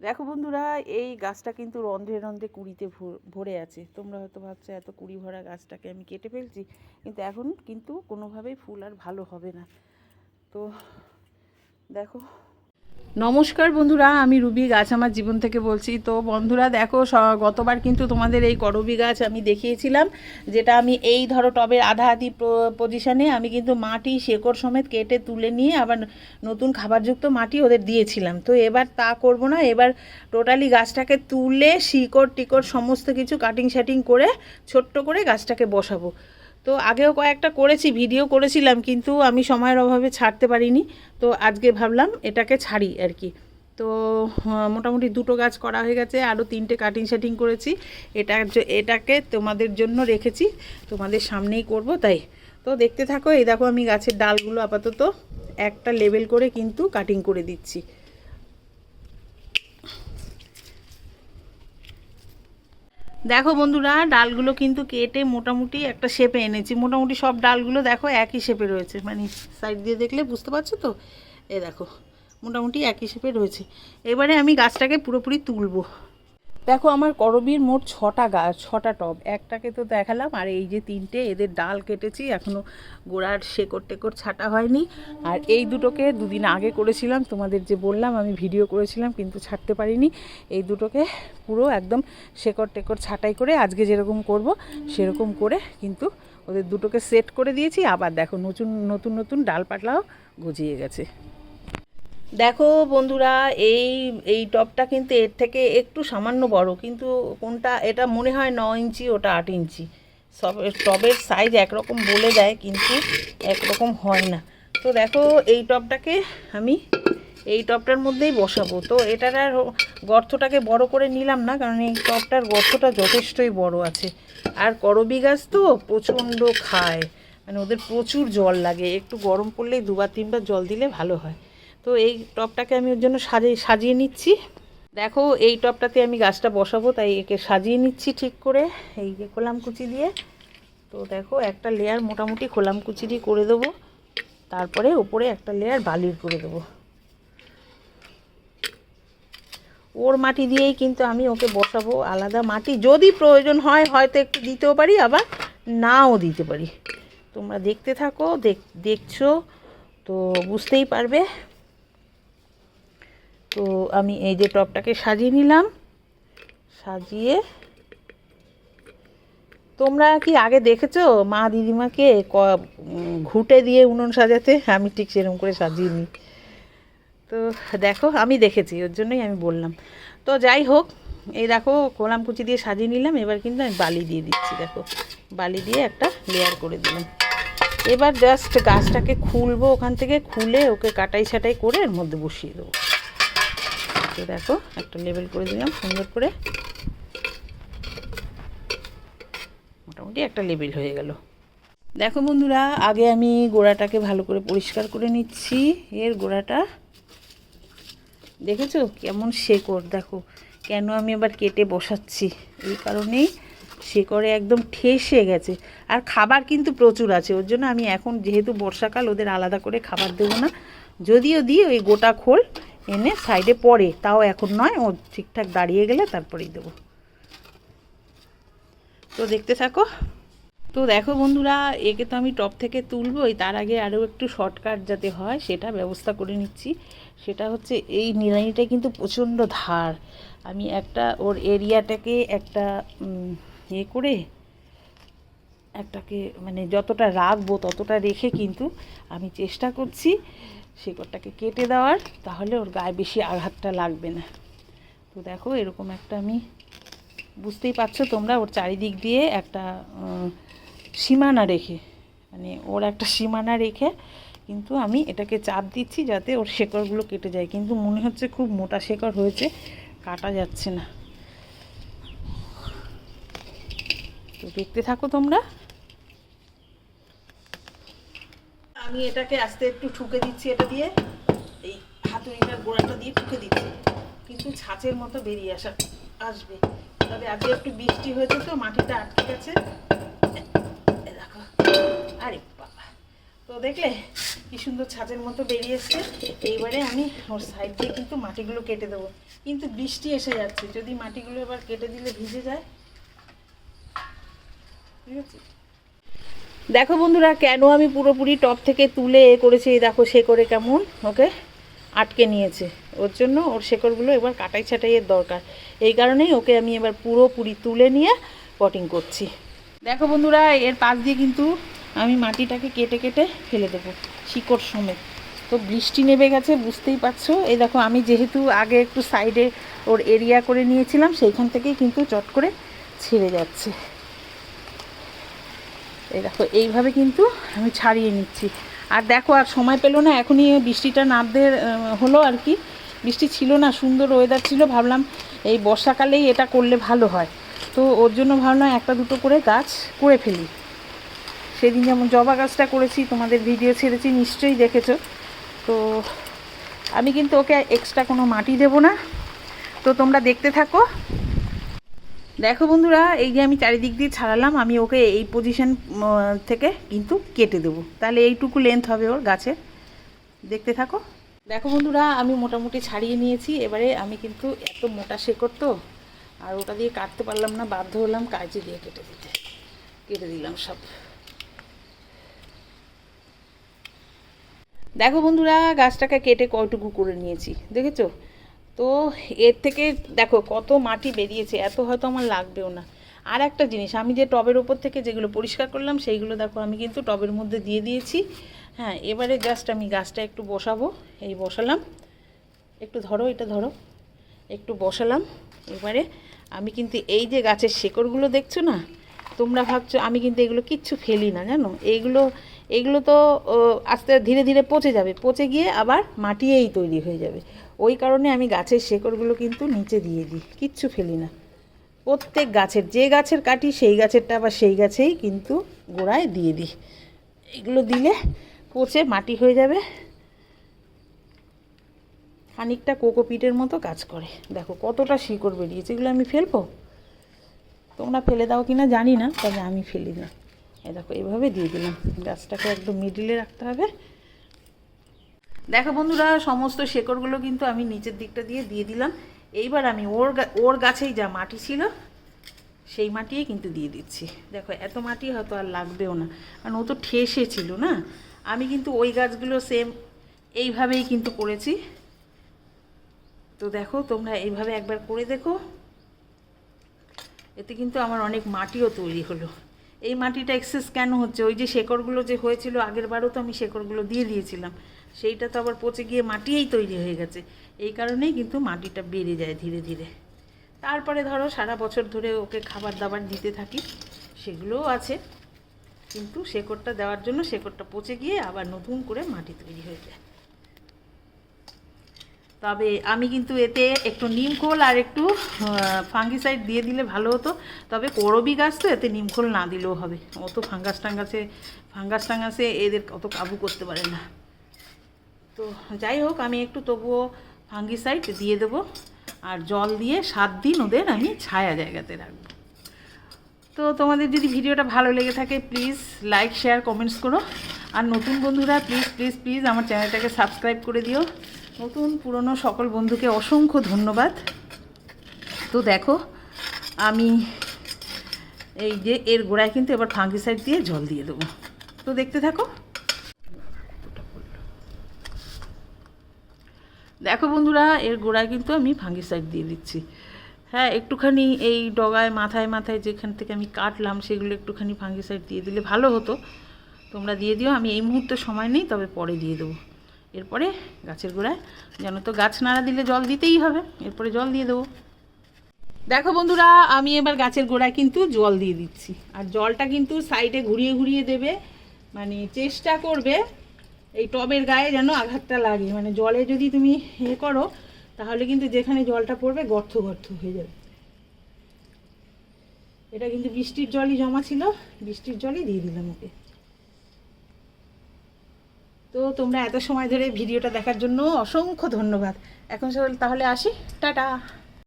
দেখো বন্ধুরা, এই গাছটা কিন্তু রন্ধ্রে রন্ধ্রে কুড়িতে ভর- ভরে আছে। তোমরা হয়তো ভাবছ, এত কুড়ি ভরা গাছটাকে আমি কেটে ফেলছি। কিন্তু এখন কিন্তু কোনোভাবেই ফুল আর ভালো হবে না। তো দেখো নমস্কার বন্ধুরা, আমি রুবি গাছ আমার জীবন থেকে বলছি। তো বন্ধুরা, দেখো গতবার কিন্তু তোমাদের এই করবি গাছ আমি দেখিয়েছিলাম, যেটা আমি এই ধরো টবের আধা আধি পজিশনে আমি কিন্তু মাটি, শেকড় সমেত কেটে তুলে নিয়ে আবার নতুন খাবারযুক্ত মাটি ওদের দিয়েছিলাম। তো এবার তা করব না, এবার টোটালি গাছটাকে তুলে, শিকড় টিকড় সমস্ত কিছু কাটিং শাটিং করে, ছোট্ট করে গাছটাকে বসাবো। তো আগেও কয়েকটা করেছি, ভিডিও করেছিলাম, কিন্তু আমি সময়ের অভাবে ছাড়তে পারিনি। তো আজকে ভাবলাম এটাকে ছাড়ি আর কি। তো মোটামুটি দুটো গাছ করা হয়ে গেছে, আরও তিনটে কাটিং শাটিং করেছি। এটা এটাকে তোমাদের জন্য রেখেছি, তোমাদের সামনেই করব তাই। তো দেখতে থাকো, এই দেখো আমি গাছের ডালগুলো আপাতত একটা লেবেল করে কিন্তু কাটিং করে দিচ্ছি। দেখো বন্ধুরা, ডালগুলো কিন্তু কেটে মোটামুটি একটা শেপে এনেছি। মোটামুটি সব ডালগুলো দেখো একই শেপে রয়েছে। মানে সাইড দিয়ে দেখলে বুঝতে পারছ তো? এ দেখো, মোটামুটি একই শেপে রয়েছে। এবারে আমি গাছটাকে পুরোপুরি তুলবো। দেখো আমার করবির মোট ছটা গাছ ছটা টব। একটাকে তো দেখালাম, আর এই যে তিনটে, এদের ডাল কেটেছি এখনও গোড়ার শেকড় টেকড় ছাটা হয়নি। আর এই দুটোকে দুদিন আগে করেছিলাম, তোমাদের যে বললাম, আমি ভিডিও করেছিলাম, কিন্তু ছাড়তে পারিনি। এই দুটোকে পুরো একদম শেকড় টেকড় ছাটাই করে আজকে যেরকম করব, সেরকম করে কিন্তু ওদের দুটোকে সেট করে দিয়েছি। আবার দেখো নতুন নতুন নতুন ডাল পাটলাও গজিয়ে গেছে। দেখো বন্ধুরা, এই এই টপটা কিন্তু এর থেকে একটু সামান্য বড়, কিন্তু কোনটা, এটা মনে হয় ন ইঞ্চি, ওটা আট ইঞ্চি। সব, টবের সাইজ একরকম বলে দেয়, কিন্তু একরকম হয় না। তো দেখো, এই টবটাকে আমি, এই টবটার মধ্যেই বসাবো। তো এটার আর গর্তটাকে বড় করে নিলাম না, কারণ এই টবটার গর্তটা যথেষ্টই বড় আছে। আর করবি গাছ তো প্রচণ্ড খায় মানে ওদের প্রচুর জল লাগে। একটু গরম পড়লেই দুবার তিনবার জল দিলে ভালো হয়। তো এই টবটাকে আমি ওর জন্য সাজিয়ে সাজিয়ে নিচ্ছি। দেখো, এই টবটাতে আমি গাছটা বসাবো, তাই একে সাজিয়ে নিচ্ছি ঠিক করে, এই যে খোলাম কুচি দিয়ে। তো দেখো, একটা লেয়ার মোটামুটি খোলাম কুচি দিয়ে করে দেবো, তারপরে উপরে একটা লেয়ার বালির করে দেবো। ওর মাটি দিয়েই কিন্তু আমি ওকে বসাবো আলাদা মাটি। যদি প্রয়োজন হয়, হয়তো একটু দিতেও পারি, আবার নাও দিতে পারি। তোমরা দেখতে থাকো, দেখ, দেখছ, তো বুঝতেই পারবে। তো আমি এই যে টপটাকে সাজিয়ে নিলাম। সাজিয়ে। তোমরা কি আগে দেখেছ মা দিদিমাকে ক ঘুঁটে দিয়ে উনুন সাজাতে? আমি ঠিক সেরকম করে সাজিয়ে নিই তো দেখো, আমি দেখেছি, ওর জন্যই আমি বললাম। তো যাই হোক, এই দেখো, কোলাম কুচি দিয়ে সাজিয়ে নিলাম। এবার কিন্তু আমি বালি দিয়ে দিচ্ছি, দেখো। বালি দিয়ে একটা লেয়ার করে দিলাম। এবার জাস্ট গাছটাকে খুলবো ওখান থেকে, খুলে ওকে কাটাই ছাটাই করে এর মধ্যে বসিয়ে দেবো। তো দেখো, একটা লেবেল করে দিলাম, সুন্দর করে। মোটামুটি একটা লেবেল হয়ে গেল। দেখো বন্ধুরা, আগে আমি গোড়াটাকে ভালো করে পরিষ্কার করে নিচ্ছি। এর গোড়াটা, দেখেছ কেমন শেকড়? দেখো, কেন আমি আবার কেটে বসাচ্ছি? এই কারণেই শেকড়ে একদম ঠেসে গেছে। আর খাবার কিন্তু প্রচুর আছে, ওর জন্য আমি এখন যেহেতু বর্ষাকাল, ওদের আলাদা করে খাবার দেবো না। যদিও দিই, ওই গোটা খোল এনে সাইডে পড়ে। তাও এখন নয়, ও ঠিকঠাক দাঁড়িয়ে গেলে তারপরেই দেবো। তো দেখতে থাকো। তো দেখো বন্ধুরা, একে তো আমি টপ থেকে তুলবই, তার আগে আরও একটু শর্টকাট যাতে হয়, সেটা ব্যবস্থা করে নিচ্ছি। সেটা হচ্ছে এই নিড়ানিটা কিন্তু প্রচণ্ড ধার। আমি একটা ওর এরিয়াটাকে একটা ইয়ে করে, একটাকে মানে যতটা রাখব ততটা রেখে কিন্তু আমি চেষ্টা করছি। শেকড়টাকে কেটে দেওয়ার, তাহলে ওর গায়ে বেশি আঘাতটা লাগবে না। তো দেখো, এরকম একটা আমি, বুঝতেই পারছ তোমরা, ওর চারিদিক দিয়ে একটা সীমানা রেখে মানে ওর একটা সীমানা রেখে কিন্তু আমি এটাকে চাপ দিচ্ছি যাতে ওর শেকড়গুলো কেটে যায়। কিন্তু মনে হচ্ছে খুব মোটা শেকড় হয়েছে, কাটা যাচ্ছে না। তো দেখতে থাকো তোমরা। আমি এটাকে আস্তে একটু ঠুকে দিচ্ছি এটা দিয়ে। এই হাতুড়িটার গোড়াটা দিয়ে ঠুকে দিচ্ছি। কিন্তু ছাঁচের মতো বেরিয়ে আসা আসবে। তবে আজকে একটু বৃষ্টি হয়েছে তো মাটিটা আটকে গেছে। দেখো। আরে বাবা। তো দেখলে কি সুন্দর ছাঁচের মতো বেরিয়ে এইবারে আমি ওর সাইড দিয়ে কিন্তু মাটিগুলো কেটে দেবো। কিন্তু বৃষ্টি এসে যাচ্ছে। যদি মাটিগুলো এবার কেটে দিলে ভিজে যায়। ঠিক আছে? দেখো বন্ধুরা, কেন আমি পুরোপুরি টপ থেকে তুলে এ করেছি? দেখো সে করে কেমন, ওকে? আটকে নিয়েছে। ওর জন্য ওর শেকড়গুলো এবার কাটাই ছাটাইয়ের দরকার। এই কারণেই ওকে আমি এবার পুরোপুরি তুলে নিয়ে পটিং করছি। দেখো বন্ধুরা, এর পাশ দিয়ে কিন্তু আমি মাটিটাকে কেটে কেটে ফেলে দেবো শিকড় সমেত। তো বৃষ্টি নেমে গেছে, বুঝতেই পারছ? এই দেখো, আমি যেহেতু আগে একটু সাইডে ওর এরিয়া করে নিয়েছিলাম, সেইখান থেকেই কিন্তু চট করে ছেড়ে যাচ্ছে। এই দেখো, এইভাবে কিন্তু আমি ছাড়িয়ে নিচ্ছি। আর দেখো, আর সময় পেল না, এখনই বৃষ্টিটা নামতে হলো আর কি। বৃষ্টি ছিল না, সুন্দর ওয়েদার ছিল, ভাবলাম এই বর্ষাকালেই এটা করলে ভালো হয়। তো ওর জন্য ভাবলাম একটা দুটো করে গাছ করে ফেলি। সেদিন যেমন জবা গাছটা করেছি, তোমাদের ভিডিও ছেড়েছি, নিশ্চয়ই দেখেছ। তো আমি কিন্তু ওকে এক্সট্রা কোনো মাটি দেবো না। তো তোমরা দেখতে থাকো। দেখো বন্ধুরা, এই যে আমি চারিদিক দিয়ে ছাড়ালাম, আমি ওকে এই পজিশন থেকে কিন্তু কেটে দেবো। তাহলে এইটুকু লেন্থ হবে ওর গাছের। দেখতে থাকো। দেখো বন্ধুরা, আমি মোটামুটি ছাড়িয়ে নিয়েছি। এবারে আমি কিন্তু এত মোটা শেকড় তো, আর ওটা দিয়ে কাটতে পারলাম না, বাধ্য হলাম কাজে দিয়ে কেটে দিতে। কেটে দিলাম সব। দেখো বন্ধুরা, গাছটাকে কেটে কয়টুকু করে নিয়েছি, দেখেছ? তো এর থেকে দেখো কত মাটি বেরিয়েছে, এত হয়তো আমার লাগবেও না। আর একটা জিনিস, আমি যে টবের ওপর থেকে যেগুলো পরিষ্কার করলাম, সেইগুলো দেখো আমি কিন্তু টবের মধ্যে দিয়ে দিয়েছি। হ্যাঁ এবারে জাস্ট আমি গাছটা একটু বসাবো, এই বসালাম। একটু ধরো, এটা ধরো। একটু বসালাম, এবারে আমি কিন্তু এই যে গাছের শেকড়গুলো দেখছ না, তোমরা ভাবছ আমি কিন্তু এগুলো কিচ্ছু ফেলি না, জানো? এইগুলো এগুলো তো আস্তে ধীরে ধীরে পচে যাবে। পচে গিয়ে আবার মাটিয়েই তৈরি হয়ে যাবে। ওই কারণে আমি গাছের শেকড়গুলো কিন্তু নিচে দিয়ে দিই, কিচ্ছু ফেলি না। প্রত্যেক গাছের, যে গাছের কাটি সেই গাছেরটা আবার সেই গাছেই কিন্তু গোড়ায় দিয়ে দিই। এগুলো দিলে পচে মাটি হয়ে যাবে। খানিকটা কোকোপিটের মতো কাজ করে। দেখো কতটা শিকড় বেরিয়েছে, এগুলো আমি ফেলব? তোমরা ফেলে দাও কি না জানি না, তবে আমি ফেলি না। এই দেখো, এভাবে দিয়ে দিলাম। গাছটাকে একদম মিডিলে রাখতে হবে। দেখো বন্ধুরা, সমস্ত শেকড়গুলো কিন্তু আমি নিচের দিকটা দিয়ে দিয়ে দিলাম। এইবার আমি ওর ওর গাছেই যা মাটি ছিল, সেই মাটিই কিন্তু দিয়ে দিচ্ছি। দেখো, এত মাটি হয়তো আর লাগবেও না। কারণ ও তো ঠেসে ছিল না। আমি কিন্তু ওই গাছগুলো সেম এইভাবেই কিন্তু করেছি। তো দেখো, তোমরা এইভাবে একবার করে দেখো। এতে কিন্তু আমার অনেক মাটিও তৈরি হলো। এই মাটিটা এক্সেস কেন হচ্ছে? ওই যে শেকড়গুলো যে হয়েছিল, আগের বারও তো আমি শেকড়গুলো দিয়ে দিয়েছিলাম। সেইটা তো আবার পচে গিয়ে মাটিয়েই তৈরি হয়ে গেছে। এই কারণেই কিন্তু মাটিটা বেড়ে যায় ধীরে ধীরে। তারপরে ধরো সারা বছর ধরে ওকে খাবার দাবার দিতে থাকি সেগুলোও আছে। কিন্তু শেকড়টা দেওয়ার জন্য শেকড়টা পচে গিয়ে আবার নতুন করে মাটি তৈরি হয়ে যায়। তবে আমি কিন্তু এতে একটু নিমখোল আর একটু ফাঙ্গিসাইড দিয়ে দিলে ভালো হতো। তবে করবি গাছ তো এতে নিমখোল না দিলেও হবে। অত ফাঙ্গাস টাঙ্গাসে ফাঙ্গাস টাঙ্গাসে এদের অত কাবু করতে পারে না। তো যাই হোক, আমি একটু তবুও ফাঙ্গিসাইড দিয়ে দেবো আর জল দিয়ে সাত দিন ওদের আমি ছায়া জায়গাতে রাখব। তো তোমাদের যদি ভিডিওটা ভালো লেগে থাকে প্লিজ লাইক শেয়ার কমেন্টস করো। আর নতুন বন্ধুরা প্লিজ প্লিজ প্লিজ আমার চ্যানেলটাকে সাবস্ক্রাইব করে দিও। নতুন, পুরনো সকল বন্ধুকে অসংখ্য ধন্যবাদ। তো দেখো, আমি এই যে এর গোড়ায় কিন্তু এবার ফাঙ্গিসাইড দিয়ে জল দিয়ে দেবো। তো দেখতে থাকো। দেখো বন্ধুরা, এর গোড়ায় কিন্তু আমি ফাঙ্গিসাইড দিয়ে দিচ্ছি। হ্যাঁ একটুখানি এই ডগায় মাথায় মাথায় যেখান থেকে আমি কাটলাম, সেগুলো একটুখানি ফাঙ্গিসাইড দিয়ে দিলে ভালো হতো। তোমরা দিয়ে দিও, আমি এই মুহূর্তে সময় নেই, তবে পরে দিয়ে দেবো। এরপরে গাছের গোড়ায়, যেন তো গাছ নাড়া দিলে জল দিতেই হবে, এরপরে জল দিয়ে দেবো। দেখো বন্ধুরা, আমি এবার গাছের গোড়ায় কিন্তু জল দিয়ে দিচ্ছি। আর জলটা কিন্তু সাইডে ঘুরিয়ে ঘুরিয়ে দেবে মানে চেষ্টা করবে এই টবের গায়ে যেন আঘাতটা লাগে। মানে জলে যদি তুমি এ করো, তাহলে কিন্তু যেখানে জলটা পড়বে গর্ত গর্ত হয়ে যাবে। এটা কিন্তু বৃষ্টির জলই জমা ছিল, বৃষ্টির জলই দিয়ে দিলাম ওকে। তো তোমরা এত সময় ধরে ভিডিওটা দেখার জন্য অসংখ্য ধন্যবাদ। এখন তাহলে আসি। টাটা।